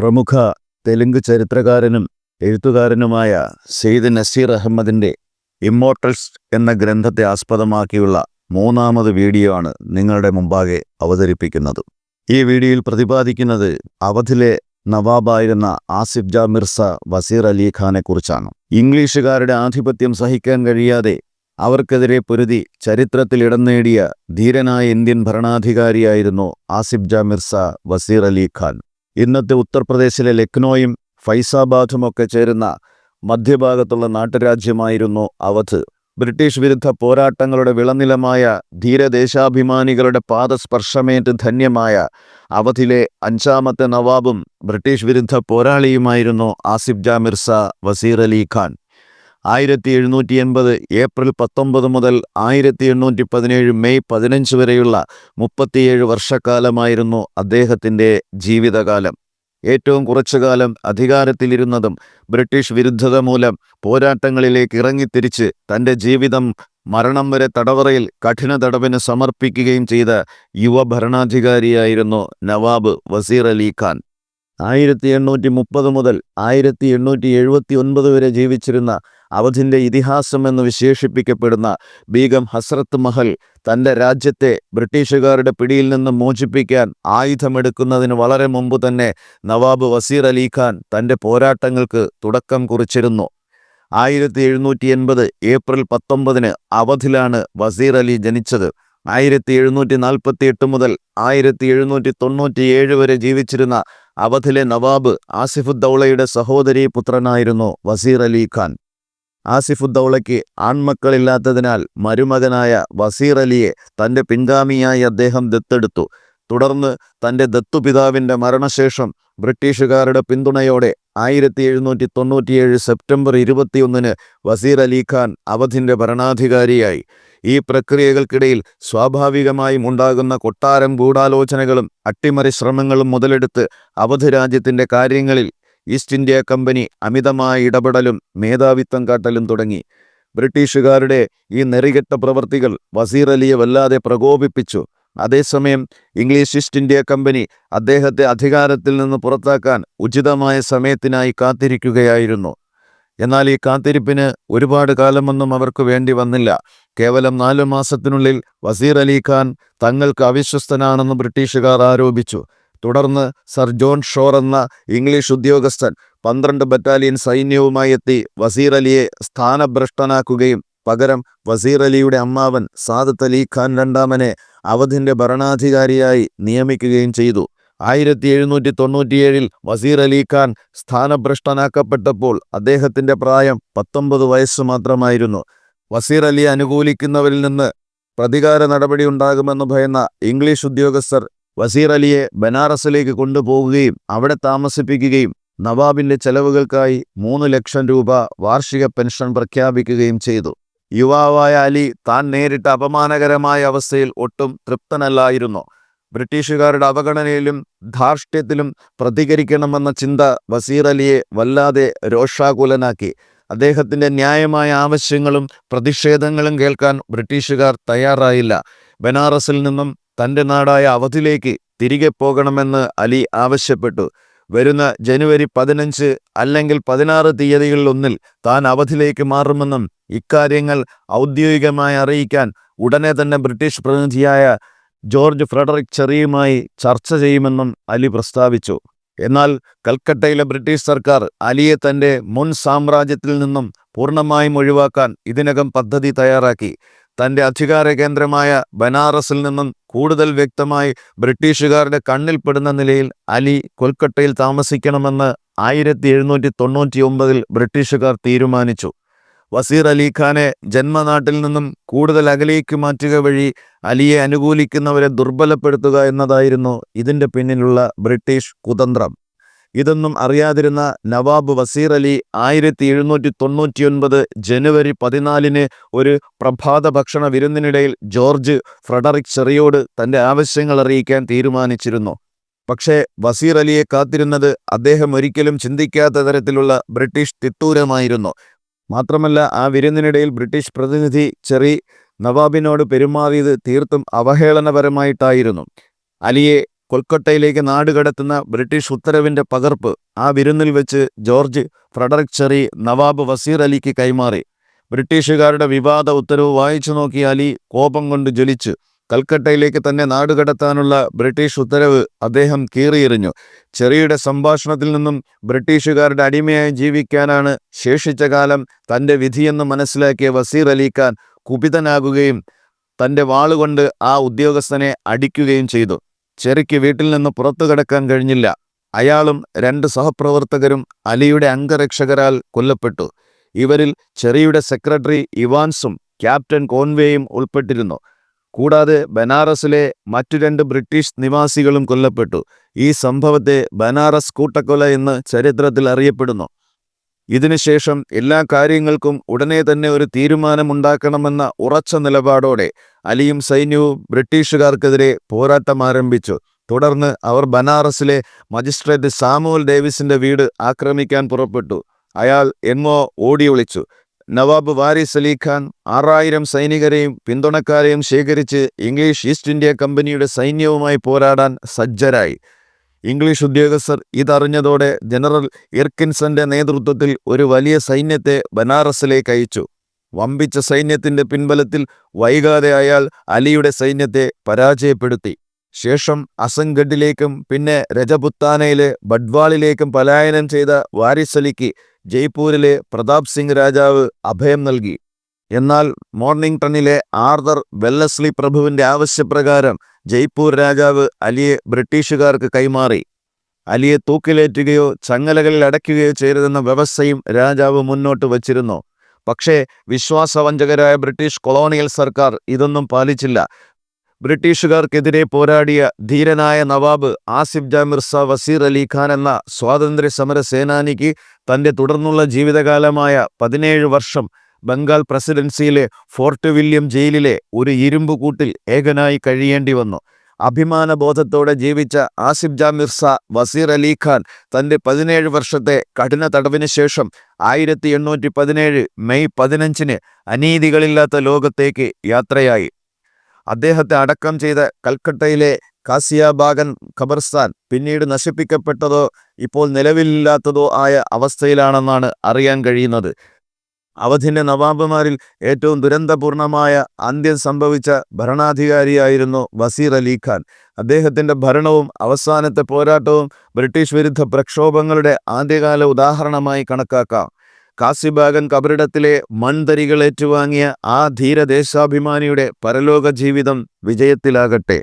പ്രമുഖ തെലുങ്ക് ചരിത്രകാരനും എഴുത്തുകാരനുമായ സെയ്ദ് നസീർ അഹമ്മദിന്റെ ഇമ്മോർട്ടൽസ് എന്ന ഗ്രന്ഥത്തെ ആസ്പദമാക്കിയുള്ള മൂന്നാമത് വീഡിയോ ആണ് നിങ്ങളുടെ മുമ്പാകെ അവതരിപ്പിക്കുന്നത്. ഈ വീഡിയോയിൽ പ്രതിപാദിക്കുന്നത് അവധിലെ നവാബായിരുന്ന ആസിഫ് ജാ മിർസ വസീർ അലി ഖാനെ കുറിച്ചാണ്. ഇംഗ്ലീഷുകാരുടെ ആധിപത്യം സഹിക്കാൻ കഴിയാതെ അവർക്കെതിരെ പൊരുതി ചരിത്രത്തിൽ ഇടം നേടിയ ധീരനായ ഇന്ത്യൻ ഭരണാധികാരിയായിരുന്നു ആസിഫ് ജാ മിർസ വസീർ അലി ഖാൻ. ഇന്നത്തെ ഉത്തർപ്രദേശിലെ ലക്നോയും ഫൈസാബാദുമൊക്കെ ചേരുന്ന മധ്യഭാഗത്തുള്ള നാട്ടുരാജ്യമായിരുന്നു അവധ്. ബ്രിട്ടീഷ് വിരുദ്ധ പോരാട്ടങ്ങളുടെ വിളനിലമായ ധീരദേശാഭിമാനികളുടെ പാദസ്പർശമേറ്റ് ധന്യമായ അവധിലെ അഞ്ചാമത്തെ നവാബും ബ്രിട്ടീഷ് വിരുദ്ധ പോരാളിയുമായിരുന്നു ആസിഫ് ജാമിർസ വസീർ അലി ഖാൻ. ആയിരത്തി എഴുന്നൂറ്റി എൺപത് ഏപ്രിൽ പത്തൊമ്പത് മുതൽ ആയിരത്തി എണ്ണൂറ്റി പതിനേഴ് മെയ് പതിനഞ്ച് വരെയുള്ള മുപ്പത്തിയേഴ് വർഷക്കാലമായിരുന്നു അദ്ദേഹത്തിന്റെ ജീവിതകാലം. ഏറ്റവും കുറച്ചു കാലം അധികാരത്തിലിരുന്നതും ബ്രിട്ടീഷ് വിരുദ്ധത മൂലം പോരാട്ടങ്ങളിലേക്ക് ഇറങ്ങിത്തിരിച്ച് തന്റെ ജീവിതം മരണം വരെ തടവറയിൽ കഠിന തടവിന് സമർപ്പിക്കുകയും ചെയ്ത യുവ ഭരണാധികാരിയായിരുന്നു നവാബ് വസീർ അലി ഖാൻ. ആയിരത്തി എണ്ണൂറ്റി മുപ്പത് മുതൽ ആയിരത്തി എണ്ണൂറ്റി എഴുപത്തി ഒൻപത് വരെ ജീവിച്ചിരുന്ന അവധിന്റെ ഇതിഹാസം എന്ന് വിശേഷിപ്പിക്കപ്പെടുന്ന ബീഗം ഹസ്രത്ത് മഹൽ തന്റെ രാജ്യത്തെ ബ്രിട്ടീഷുകാരുടെ പിടിയിൽ നിന്ന് മോചിപ്പിക്കാൻ ആയുധമെടുക്കുന്നതിന് വളരെ മുമ്പ് തന്നെ നവാബ് വസീർ അലി ഖാൻ തന്റെ പോരാട്ടങ്ങൾക്ക് തുടക്കം കുറിച്ചിരുന്നു. ആയിരത്തി എഴുന്നൂറ്റി എൺപത് ഏപ്രിൽ പത്തൊമ്പതിന് അവധിലാണ് വസീർ അലി ജനിച്ചത്. ആയിരത്തി എഴുന്നൂറ്റി നാൽപ്പത്തി എട്ട് മുതൽ ആയിരത്തി എഴുന്നൂറ്റി തൊണ്ണൂറ്റി ഏഴ് വരെ ജീവിച്ചിരുന്ന അവധിലെ നവാബ് ആസിഫുദ്ദൌളയുടെ സഹോദരീ പുത്രനായിരുന്നു വസീർ അലി ഖാൻ. ആസിഫുദ്ദൗളയ്ക്ക് ആൺമക്കളില്ലാത്തതിനാൽ മരുമകനായ വസീർ അലിയെ തന്റെ പിൻഗാമിയായി അദ്ദേഹം ദത്തെടുത്തു. തുടർന്ന് തന്റെ ദത്തുപിതാവിന്റെ മരണശേഷം ബ്രിട്ടീഷുകാരുടെ പിന്തുണയോടെ ആയിരത്തി എഴുന്നൂറ്റി തൊണ്ണൂറ്റിയേഴ് സെപ്റ്റംബർ ഇരുപത്തിയൊന്നിന് വസീർ അലി ഖാൻ അവധിന്റെ ഭരണാധികാരിയായി. ഈ പ്രക്രിയകൾക്കിടയിൽ സ്വാഭാവികമായും ഉണ്ടാകുന്ന കൊട്ടാരം ഗൂഢാലോചനകളും അട്ടിമറി ശ്രമങ്ങളും മുതലെടുത്ത് അവധ് രാജ്യത്തിന്റെ കാര്യങ്ങളിൽ ഈസ്റ്റ് ഇന്ത്യ കമ്പനി അമിതമായ ഇടപെടലും മേധാവിത്വം കാട്ടലും തുടങ്ങി. ബ്രിട്ടീഷുകാരുടെ ഈ നെറികെട്ട പ്രവൃത്തികൾ വസീർ അലിയെ വല്ലാതെ പ്രകോപിപ്പിച്ചു. അതേസമയം ഇംഗ്ലീഷ് ഈസ്റ്റ് ഇന്ത്യ കമ്പനി അദ്ദേഹത്തെ അധികാരത്തിൽ നിന്ന് പുറത്താക്കാൻ ഉചിതമായ സമയത്തിനായി കാത്തിരിക്കുകയായിരുന്നു. എന്നാൽ ഈ കാത്തിരിപ്പിന് ഒരുപാട് കാലമൊന്നും അവർക്ക് വേണ്ടി വന്നില്ല. കേവലം നാലു മാസത്തിനുള്ളിൽ വസീർ അലി ഖാൻ തങ്ങൾക്ക് അവിശ്വസ്തനാണെന്ന് ബ്രിട്ടീഷുകാർ ആരോപിച്ചു. തുടർന്ന് സർ ജോൺ ഷോർ എന്ന ഇംഗ്ലീഷ് ഉദ്യോഗസ്ഥൻ പന്ത്രണ്ട് ബറ്റാലിയൻ സൈന്യവുമായി എത്തി വസീർ അലിയെ സ്ഥാനഭ്രഷ്ടനാക്കുകയും പകരം വസീർ അലിയുടെ അമ്മാവൻ സാദത്ത് അലി ഖാൻ രണ്ടാമനെ അവധിന്റെ ഭരണാധികാരിയായി നിയമിക്കുകയും ചെയ്തു. ആയിരത്തി എഴുന്നൂറ്റി തൊണ്ണൂറ്റിയേഴിൽ വസീർ അലി ഖാൻ സ്ഥാനഭ്രഷ്ടനാക്കപ്പെട്ടപ്പോൾ അദ്ദേഹത്തിന്റെ പ്രായം പത്തൊമ്പത് വയസ്സ് മാത്രമായിരുന്നു. വസീർ അലിയെ അനുകൂലിക്കുന്നവരിൽ നിന്ന് പ്രതികാര നടപടി ഉണ്ടാകുമെന്ന് ഭയന്ന ഇംഗ്ലീഷ് ഉദ്യോഗസ്ഥർ വസീർ അലിയെ ബനാറസിലേക്ക് കൊണ്ടുപോകുകയും അവിടെ താമസിപ്പിക്കുകയും നവാബിന്റെ ചെലവുകൾക്കായി മൂന്ന് ലക്ഷം രൂപ വാർഷിക പെൻഷൻ പ്രഖ്യാപിക്കുകയും ചെയ്തു. യുവാവായ അലി താൻ നേരിട്ട അപമാനകരമായ അവസ്ഥയിൽ ഒട്ടും തൃപ്തനല്ലായിരുന്നു. ബ്രിട്ടീഷുകാരുടെ അവഗണനയിലും ധാർഷ്ട്യത്തിലും പ്രതികരിക്കണമെന്ന ചിന്ത വസീർ അലിയെ വല്ലാതെ രോഷാകുലനാക്കി. അദ്ദേഹത്തിന്റെ ന്യായമായ ആവശ്യങ്ങളും പ്രതിഷേധങ്ങളും കേൾക്കാൻ ബ്രിട്ടീഷുകാർ തയ്യാറായില്ല. ബനാറസിൽ നിന്നും തന്റെ നാടായ അവധിലേക്ക് തിരികെ പോകണമെന്ന് അലി ആവശ്യപ്പെട്ടു. വരുന്ന ജനുവരി പതിനഞ്ച് അല്ലെങ്കിൽ പതിനാറ് തീയതികളിലൊന്നിൽ താൻ അവധിലേക്ക് മാറുമെന്നും ഇക്കാര്യങ്ങൾ ഔദ്യോഗികമായി അറിയിക്കാൻ ഉടനെ തന്നെ ബ്രിട്ടീഷ് പ്രതിനിധിയായ ജോർജ് ഫ്രെഡറിക് ചെറിയുമായി ചർച്ച ചെയ്യുമെന്നും അലി പ്രസ്താവിച്ചു. എന്നാൽ കൽക്കട്ടയിലെ ബ്രിട്ടീഷ് സർക്കാർ അലിയെ തന്റെ മുൻ സാമ്രാജ്യത്തിൽ നിന്നും പൂർണമായും ഒഴിവാക്കാൻ ഇതിനകം പദ്ധതി തയ്യാറാക്കി. തന്റെ അധികാര കേന്ദ്രമായ ബനാറസിൽ നിന്നും കൂടുതൽ വ്യക്തമായി ബ്രിട്ടീഷുകാരുടെ കണ്ണിൽപ്പെടുന്ന നിലയിൽ അലി കൊൽക്കട്ടയിൽ താമസിക്കണമെന്ന് ആയിരത്തി എഴുന്നൂറ്റി തൊണ്ണൂറ്റി ഒമ്പതിൽ ബ്രിട്ടീഷുകാർ തീരുമാനിച്ചു. വസീർ അലി ഖാനെ ജന്മനാട്ടിൽ നിന്നും കൂടുതൽ അകലേക്ക് മാറ്റുക വഴി അലിയെ അനുകൂലിക്കുന്നവരെ ദുർബലപ്പെടുത്തുക എന്നതായിരുന്നു ഇതിന്റെ പിന്നിലുള്ള ബ്രിട്ടീഷ് കുതന്ത്രം. ഇതൊന്നും അറിയാതിരുന്ന നവാബ് വസീർ അലി ആയിരത്തി എഴുന്നൂറ്റി തൊണ്ണൂറ്റിയൊൻപത് ജനുവരി പതിനാലിന് ഒരു പ്രഭാത ഭക്ഷണ വിരുന്നിനിടയിൽ ജോർജ് ഫ്രെഡറിക് ചെറിയോട് തന്റെ ആവശ്യങ്ങൾ അറിയിക്കാൻ തീരുമാനിച്ചിരുന്നു. പക്ഷേ വസീർ അലിയെ കാത്തിരുന്നത് അദ്ദേഹം ഒരിക്കലും ചിന്തിക്കാത്ത തരത്തിലുള്ള ബ്രിട്ടീഷ് തിട്ടൂരമായിരുന്നു. മാത്രമല്ല ആ വിരുന്നിനിടയിൽ ബ്രിട്ടീഷ് പ്രതിനിധി ചെറി നവാബിനോട് പെരുമാറിയത് തീർത്തും അവഹേളനപരമായിട്ടായിരുന്നു. അലിയെ കൊൽക്കട്ടയിലേക്ക് നാടുകടത്തുന്ന ബ്രിട്ടീഷ് ഉത്തരവിന്റെ പകർപ്പ് ആ വിരുന്നിൽ വെച്ച് George Frederick Cherry Nawab Wazir അലിക്ക് കൈമാറി. ബ്രിട്ടീഷുകാരുടെ വിവാദ ഉത്തരവ് വായിച്ചു നോക്കിയ അലി കോപം കൊണ്ട് ജ്വലിച്ചു. കൽക്കട്ടയിലേക്ക് തന്നെ നാടുകടത്താനുള്ള ബ്രിട്ടീഷ് ഉത്തരവ് അദ്ദേഹം കീറിയെറിഞ്ഞു. ചെറിയുടെ സംഭാഷണത്തിൽ നിന്നും ബ്രിട്ടീഷുകാരുടെ അടിമയായി ജീവിക്കാനാണ് ശേഷിച്ച കാലം തന്റെ വിധിയെന്ന് മനസ്സിലാക്കിയ വസീർ അലി ഖാൻ കുപിതനാകുകയും തന്റെ വാളുകൊണ്ട് ആ ഉദ്യോഗസ്ഥനെ അടിക്കുകയും ചെയ്തു. ചെറിക്ക് വീട്ടിൽ നിന്ന് പുറത്തു കടക്കാൻ കഴിഞ്ഞില്ല. അയാളും രണ്ട് സഹപ്രവർത്തകരും അലിയുടെ അംഗരക്ഷകരാൽ കൊല്ലപ്പെട്ടു. ഇവരിൽ ചെറിയുടെ സെക്രട്ടറി ഇവാൻസും ക്യാപ്റ്റൻ കോൺവേയും ഉൾപ്പെട്ടിരുന്നു. കൂടാതെ ബനാറസിലെ മറ്റു രണ്ട് ബ്രിട്ടീഷ് നിവാസികളും കൊല്ലപ്പെട്ടു. ഈ സംഭവത്തെ ബനാറസ് കൂട്ടക്കൊല എന്ന് ചരിത്രത്തിൽ അറിയപ്പെടുന്നു. ഇതിനുശേഷം എല്ലാ കാര്യങ്ങൾക്കും ഉടനെ തന്നെ ഒരു തീരുമാനമുണ്ടാക്കണമെന്ന ഉറച്ച നിലപാടോടെ അലിയും സൈന്യവും ബ്രിട്ടീഷുകാർക്കെതിരെ പോരാട്ടം ആരംഭിച്ചു. തുടർന്ന് അവർ ബനാറസിലെ മജിസ്ട്രേറ്റ് സാമുവൽ ഡേവിസിന്റെ വീട് ആക്രമിക്കാൻ പുറപ്പെട്ടു. അയാൾ എങ്ങോ ഓടി ഒളിച്ചു. നവാബ് വാരിസ് അലി ഖാൻ ആറായിരം സൈനികരെയും പിന്തുണക്കാരെയും ശേഖരിച്ച് ഇംഗ്ലീഷ് ഈസ്റ്റ് ഇന്ത്യ കമ്പനിയുടെ സൈന്യവുമായി പോരാടാൻ സജ്ജരായി. ഇംഗ്ലീഷ് ഉദ്യോഗസ്ഥർ ഇതറിഞ്ഞതോടെ ജനറൽ ഇർക്കിൻസന്റെ നേതൃത്വത്തിൽ ഒരു വലിയ സൈന്യത്തെ ബനാറസിലേക്ക് അയച്ചു. വമ്പിച്ച സൈന്യത്തിന്റെ പിൻബലത്തിൽ വൈകാതെ അയാൾ അലിയുടെ സൈന്യത്തെ പരാജയപ്പെടുത്തി. ശേഷം അസംഗഡിലേക്കും പിന്നെ രജപുത്താനയിലെ ബഡ്വാളിലേക്കും പലായനം ചെയ്ത വാരിസലിക്ക് ജയ്പൂരിലെ പ്രതാപ് സിംഗ് രാജാവ് അഭയം നൽകി. എന്നാൽ മോർണിംഗ് ടണിലെ ആർദർ വെല്ലസ്ലി പ്രഭുവിന്റെ ആവശ്യപ്രകാരം ജയ്പൂർ രാജാവ് അലിയെ ബ്രിട്ടീഷുകാർക്ക് കൈമാറി. അലിയെ തൂക്കിലേറ്റുകയോ ചങ്ങലകളിൽ അടയ്ക്കുകയോ ചെയ്തതെന്ന വ്യവസ്ഥയും രാജാവ് മുന്നോട്ട് വച്ചിരുന്നു. പക്ഷേ വിശ്വാസവഞ്ചകരായ ബ്രിട്ടീഷ് കൊളോണിയൽ സർക്കാർ ഇതൊന്നും പാലിച്ചില്ല. ബ്രിട്ടീഷുകാർക്കെതിരെ പോരാടിയ ധീരനായ നവാബ് ആസിഫ് ജാ മിർസ വസീർ അലി ഖാൻ എന്ന സ്വാതന്ത്ര്യ സമര സേനാനിക്ക് തന്റെ തുടർന്നുള്ള ജീവിതകാലമായ പതിനേഴ് വർഷം ബംഗാൾ പ്രസിഡൻസിയിലെ ഫോർട്ട് വില്യം ജയിലിലെ ഒരു ഇരുമ്പ് കൂട്ടിൽ ഏകനായി കഴിയേണ്ടി വന്നു. അഭിമാനബോധത്തോടെ ജീവിച്ച ആസിഫ് ജാ മിർസ വസീർ അലി ഖാൻ തന്റെ പതിനേഴ് വർഷത്തെ കഠിന തടവിന് ശേഷം ആയിരത്തി എണ്ണൂറ്റി പതിനേഴ് മെയ് പതിനഞ്ചിന് അനീതികളില്ലാത്ത ലോകത്തേക്ക് യാത്രയായി. അദ്ദേഹത്തെ അടക്കം ചെയ്ത കൽക്കട്ടയിലെ കാസിയാബാഗൻ ഖബർസ്ഥാൻ പിന്നീട് നശിപ്പിക്കപ്പെട്ടതോ ഇപ്പോൾ നിലവിലില്ലാത്തതോ ആയ അവസ്ഥയിലാണെന്നാണ് അറിയാൻ കഴിയുന്നത്. അവധിന്റെ നവാബുമാരിൽ ഏറ്റവും ദുരന്തപൂർണമായ അന്ത്യം സംഭവിച്ച ഭരണാധികാരിയായിരുന്നു വസീർ അലി ഖാൻ. അദ്ദേഹത്തിന്റെ ഭരണവും അവസാനത്തെ പോരാട്ടവും ബ്രിട്ടീഷ് വിരുദ്ധ പ്രക്ഷോഭങ്ങളുടെ ആദ്യകാല ഉദാഹരണമായി കണക്കാക്കാം. കാസിബാഗൻ കബറിടത്തിലെ മൺതരികൾ ഏറ്റുവാങ്ങിയ ആ ധീരദേശാഭിമാനിയുടെ പരലോക ജീവിതം വിജയത്തിലാകട്ടെ.